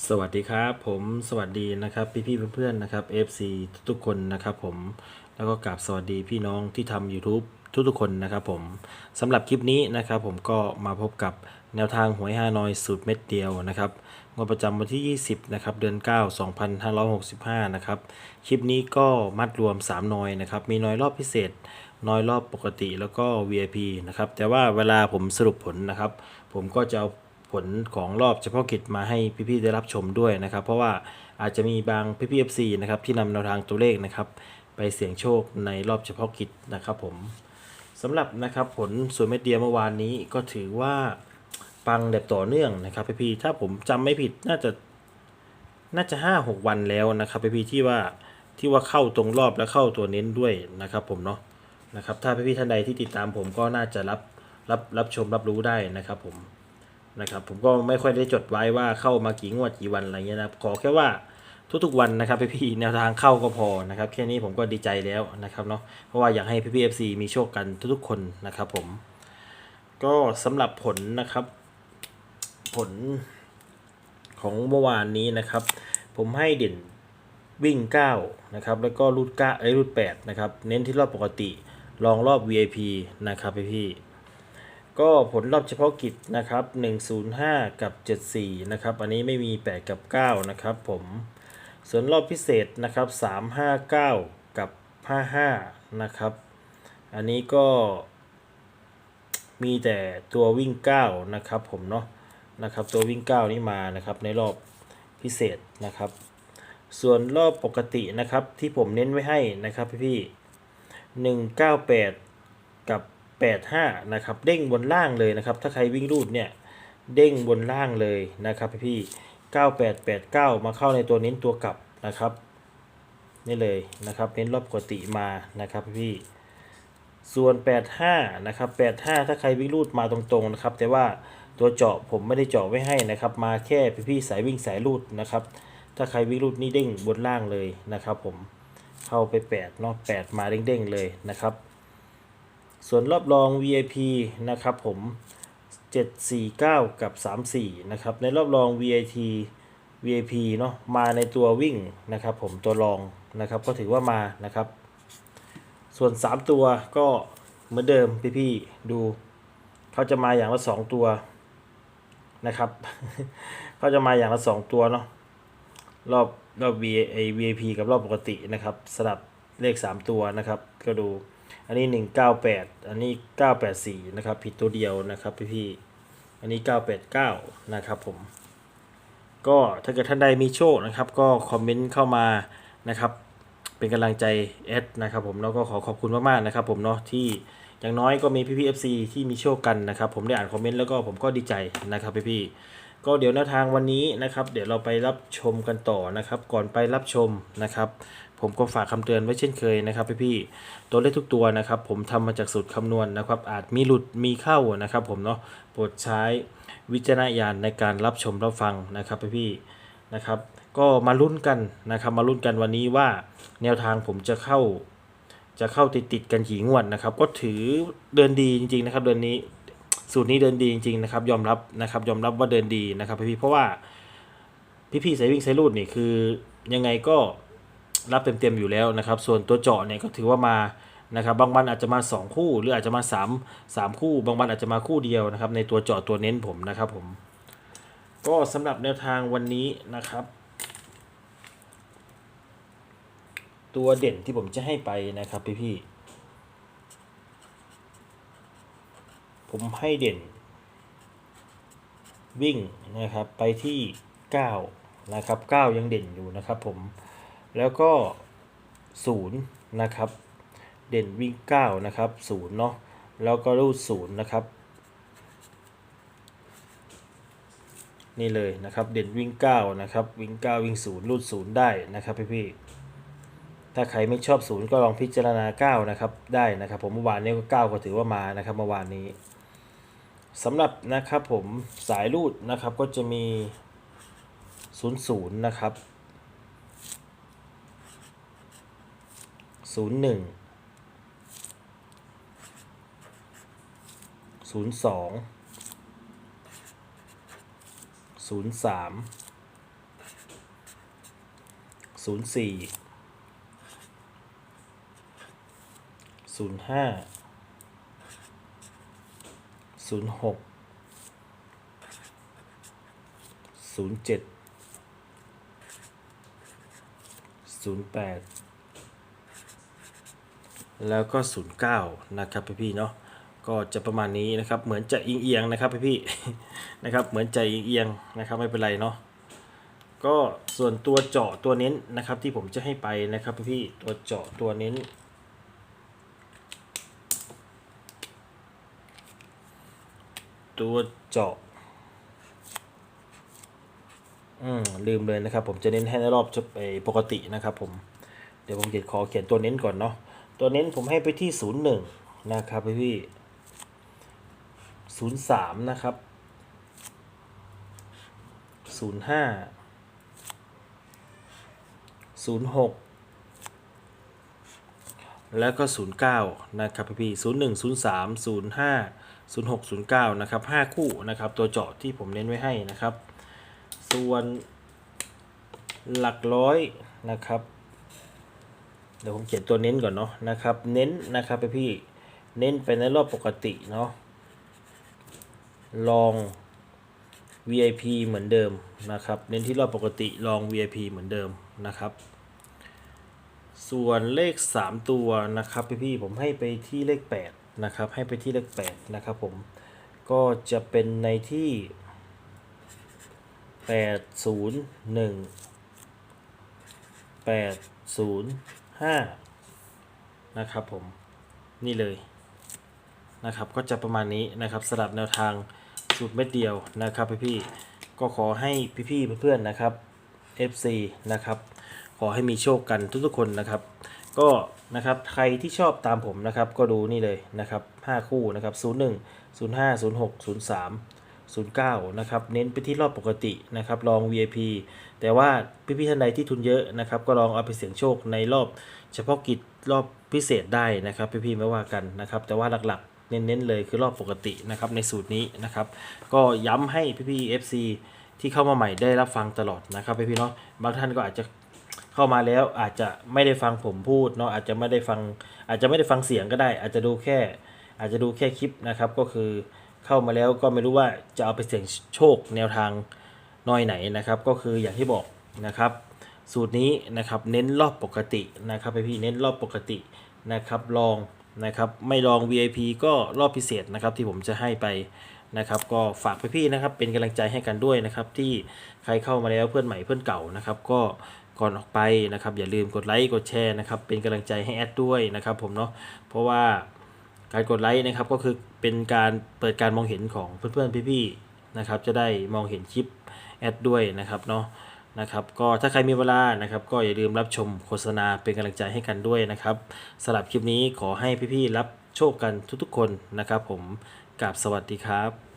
สวัสดีครับผมสวัสดีนะครับพี่ๆเพื่อนๆนะครับ FC ทุกๆคนนะครับผมแล้วก็กราบสวัสดีพี่น้องที่ทำ YouTube ทุกๆคนนะครับผมสำหรับคลิปนี้นะครับผมก็มาพบกับแนวทางหวยฮานอยสูตรเม็ดเดียวนะครับงวดประจำวันที่ 20นะครับเดือน 9 2565นะครับคลิปนี้ก็มัดรวม 3นอยนะครับมีนอยรอบพิเศษนอยรอบปกติแล้วก็ VIP นะครับแต่ว่าเวลาผมสรุปผลนะครับ ผมก็จะเอา ผลของรอบเฉพาะกิจมาให้พี่ๆได้รับชมด้วยนะครับ เพราะว่าอาจจะมีบางพี่ๆ FC นะครับที่นำแนวทางตัวเลขนะครับ ไปเสี่ยงโชคในรอบเฉพาะกิจนะครับผมสำหรับนะครับผลส่วนเม็ดเดียวเมื่อวานนี้ก็ถือว่าปังแบบต่อเนื่องนะครับพี่ๆถ้าผมจำไม่ผิดน่าจะน่าจะห้าหกวันแล้วนะครับพี่ๆที่ว่าที่ว่าเข้าตรงรอบและเข้าตัวเน้นด้วยนะครับผมเนาะนะครับถ้าพี่ๆท่านใดที่ติดตามผมก็น่าจะรับรับรับชมรับรู้ได้นะครับผม นะครับผมก็ไม่ค่อยได้จดไว้ว่าเข้ามากี่งวดกี่วันอะไรเงี้ยนะครับขอแค่ว่าทุกๆวันนะครับพี่ๆแนวทางเข้าก็พอนะครับแค่นี้ผมก็ดีใจแล้วนะครับเนาะเพราะว่าอยากให้พี่ๆ FC มีโชคกันทุกๆคนนะครับผม ก็สำหรับผลนะครับ ผลของเมื่อวานนี้นะครับ ผมให้เด่นวิ่ง 9 นะครับ แล้วก็รูด9ไอ้รูด8นะครับ เน้นที่รอบปกติ ลองรอบ VIP นะครับพี่พี่ๆ ก็ผลรอบเฉพาะกิจนะครับ 105 กับ 74 นะครับ อันนี้ไม่มี 8 กับ 9 นะครับผม ส่วนรอบพิเศษนะครับ 359 กับ 55 นะครับ อันนี้ก็มีแต่ตัววิ่ง 9 นะครับผมเนาะ นะครับตัววิ่ง 9 นี้มานะครับในรอบพิเศษนะครับ ส่วนรอบปกตินะครับที่ผมเน้นไว้ให้นะครับพี่ๆ198 กับ 85นะครับเด้งบนล่างเลยนะครับถ้าใครวิ่งรูดเนี่ยเด้งบนล่างเลยนะครับพี่9889 มาเข้าในตัวเน้นตัวกลับนะครับนี่เลยนะครับเน้นรอบปกติมานะครับพี่ส่วน 85 นะครับ 85 ถ้าใครวิ่งรูดมาตรงๆนะครับ แต่ว่าตัวเจาะผมไม่ได้เจาะไว้ให้นะครับ มาแค่พี่ๆสายวิ่งสายรูดนะครับ ถ้าใครวิ่งรูดนี่เด้งบนล่างเลยนะครับ ผมเข้าไป8เนาะ8มาเด้งๆเลยนะครับ ส่วนรอบรอง VIP นะครับผม 749 กับ 34 นะครับ ในรอบรอง VIP VIP เนาะมาในตัววิ่งนะครับผมตัวรองนะครับก็ถือว่ามานะครับ ส่วน 3 ตัวก็เหมือนเดิมพี่ๆดูเขาจะมาอย่างละ 2 ตัวนะครับเขาจะมาอย่างละ 2 ตัวเนาะรอบรอบ V A VIP กับรอบปกตินะครับสลับเลข 3 ตัวนะครับ ก็ดู อันนี้ 198 อันนี้ 984 นะครับ ผิดตัวเดียวนะครับพี่ๆอันนี้ 989 นะครับผม ก็ถ้าเกิดท่านใดมีโชคนะครับ ก็คอมเมนต์เข้ามานะครับ เป็นกำลังใจแอดนะครับผมแล้วก็ขอขอบคุณมากๆนะครับผมเนาะที่อย่างน้อยก็มีพี่พี่เอฟซีที่มีโชคกันนะครับ ผมได้อ่านคอมเมนต์แล้วก็ผมก็ดีใจนะครับพี่พี่ก็เดี๋ยวแนวทางวันนี้นะครับ เดี๋ยวเราไปรับชมกันต่อนะครับ ก่อนไปรับชมนะครับ ผมก็ฝากคำเตือนไว้เช่นเคยนะครับพี่พี่ๆตัวเลขทุกตัวนะครับ ผมทำมาจากสูตรคำนวณนะครับ อาจมีหลุดมีเข้านะครับ ผมเนาะโปรดใช้วิจารณญาณในการรับชมรับฟังนะครับพี่พี่ๆนะครับ ก็มาลุ้นกันนะครับมาลุ้นกันวันนี้ว่าแนวทางผมจะเข้า จะเข้าติดติดกันกี่งวดนะครับ ก็ถือเดินดีจริงๆนะครับเดือนนี้สูตรนี้เดินดีจริงๆนะครับยอมรับนะครับยอมรับว่าเดินดีนะครับพี่ๆเพราะว่าพี่ๆสายวิ่งสายรูดนี่คือยังไงก็ รับเต็มๆอยู่แล้วนะครับ ส่วนตัวเจาะเนี่ยก็ถือว่ามานะครับบางวันอาจจะมา 2 คู่ หรืออาจจะมา 3 3 คู่ บางวันอาจจะมาคู่เดียวนะครับ ในตัวเจาะตัวเน้นผมนะครับผม ก็สำหรับแนวทางวันนี้นะครับ ตัวเด่นที่ผมจะให้ไปนะครับพี่พี่ผมให้เด่น วิ่งนะครับไปที่ 9 นะครับ 9 ยังเด่นอยู่นะครับผม แล้วก็ 0 นะครับ เด่นวิ่ง 9 นะครับ0เนาะแล้วก็รูด0นะครับ นี่เลยนะครับ เด่นวิ่ง 9 นะครับ วิ่ง 9 วิ่ง 0 รูด 0 ได้นะครับพี่พี่ๆถ้าใครไม่ชอบศูนย์ก็ลองพิจารณา 9 นะครับ ได้นะครับ ผมเมื่อวานนี้ก็9ก็ถือว่ามานะครับเมื่อวานนี้สำหรับนะครับผมสายรูดนะครับก็จะมี 00 นะครับ 01 02 03ศูนย์สี่ศูนย์ห้าศูนย์หกศูนย์เจ็ดศูนย์แปด แล้วก็ศูนย์เก้านะครับพี่ๆเนาะก็จะประมาณนี้นะครับ เหมือนจะเอียงๆนะครับพี่ๆนะครับเหมือนใจเอียงๆนะครับไม่เป็นไรเนาะก็ส่วนตัวเจาะตัวเน้นนะครับที่ผมจะให้ไปนะครับพี่ๆตัวเจาะตัวเน้นตัวเจาะ อืมลืมเลยนะครับ ผมจะเน้นให้ในรอบจะไปปกตินะครับผม เดี๋ยวผมเขียนขอเขียนตัวเน้นก่อนเนาะ ตัวเน้นผมให้ไปที่ศูนย์หนึ่งนะครับพี่พี่ศูนย์สามนะครับศูนย์ห้าศูนย์หกแล้วก็ศูนย์เก้านะครับพี่พี่ศูนย์หนึ่งศูนย์สามศูนย์ห้าศูนย์หกศูนย์เก้านะครับห้าคู่นะครับ ตัวเจาะที่ผมเน้นไว้ให้นะครับ ส่วนหลักร้อยนะครับ เดี๋ยวผมเขียนตัวเน้นก่อนเนาะนะครับ เน้นนะครับไปพี่เน้นไปในรอบปกติเนาะลอง VIP เหมือนเดิมนะครับ เน้นที่รอบปกติลอง VIP เหมือนเดิมนะครับ ส่วนเลข 3 ตัวนะครับพี่พี่ๆผมให้ไปที่เลข8นะครับให้ไปที่เลข8นะครับผมก็จะเป็นในที่ 8 0 1 8 0 5นะครับผมนี่เลยนะครับก็จะประมาณนี้นะครับสำหรับแนวทางสูตรเม็ดเดียวนะครับพี่ๆก็ขอให้พี่ๆเพื่อนๆนะครับ FC นะครับขอให้มีโชคกันทุกๆคนนะครับ ก็นะครับใครที่ชอบตามผมนะครับก็ดูนี่เลยนะครับ5คู่นะครับ 01 05 06 03 09 นะครับ เน้นไปที่รอบปกตินะครับ ลอง VIP แต่ว่าพี่ๆท่านใดที่ทุนเยอะนะครับ ก็ลองเอาไปเสี่ยงโชคในรอบเฉพาะกิจรอบพิเศษได้นะครับ พี่ๆไม่ว่ากันนะครับ แต่ว่าหลักๆ เน้นๆเลยคือรอบปกตินะครับในสูตรนี้นะครับ ก็ย้ำให้พี่ๆ FC ที่เข้ามาใหม่ได้รับฟังตลอดนะครับพี่ๆเนาะ บางท่านก็อาจจะเข้ามาแล้วอาจจะไม่ได้ฟังผมพูดเนาะอาจจะไม่ได้ฟังอาจจะไม่ได้ฟังเสียงก็ได้ อาจจะดูแค่ อาจจะดูแค่คลิปนะครับก็คือ เข้ามาแล้วก็ไม่รู้ว่าจะเอาไปเสี่ยงโชคแนวทางน้อยไหนนะครับ ก็คืออย่างที่บอกนะครับ สูตรนี้นะครับเน้นรอบปกตินะครับพี่เน้นรอบปกตินะครับ ลองนะครับไม่ลอง VIP ก็รอบพิเศษนะครับที่ผมจะให้ไปนะครับ ก็ฝากพี่ๆนะครับเป็นกำลังใจให้กันด้วยนะครับ ที่ใครเข้ามาแล้วเพื่อนใหม่เพื่อนเก่านะครับ ก็ก่อนออกไปนะครับ อย่าลืมกดไลค์กดแชร์นะครับ เป็นกำลังใจให้แอดด้วยนะครับ ผมเนาะเพราะว่า การกดไลค์นะครับก็คือเป็นการเปิดการมองเห็นของเพื่อนๆพี่ๆนะครับจะได้มองเห็นคลิปแอดด้วยนะครับเนาะนะครับก็ถ้าใครมีเวลานะครับก็อย่าลืมรับชมโฆษณาเป็นกำลังใจให้กันด้วยนะครับสำหรับคลิปนี้ขอให้พี่ๆรับโชคกันทุกๆคนนะครับ ผมกราบสวัสดีครับ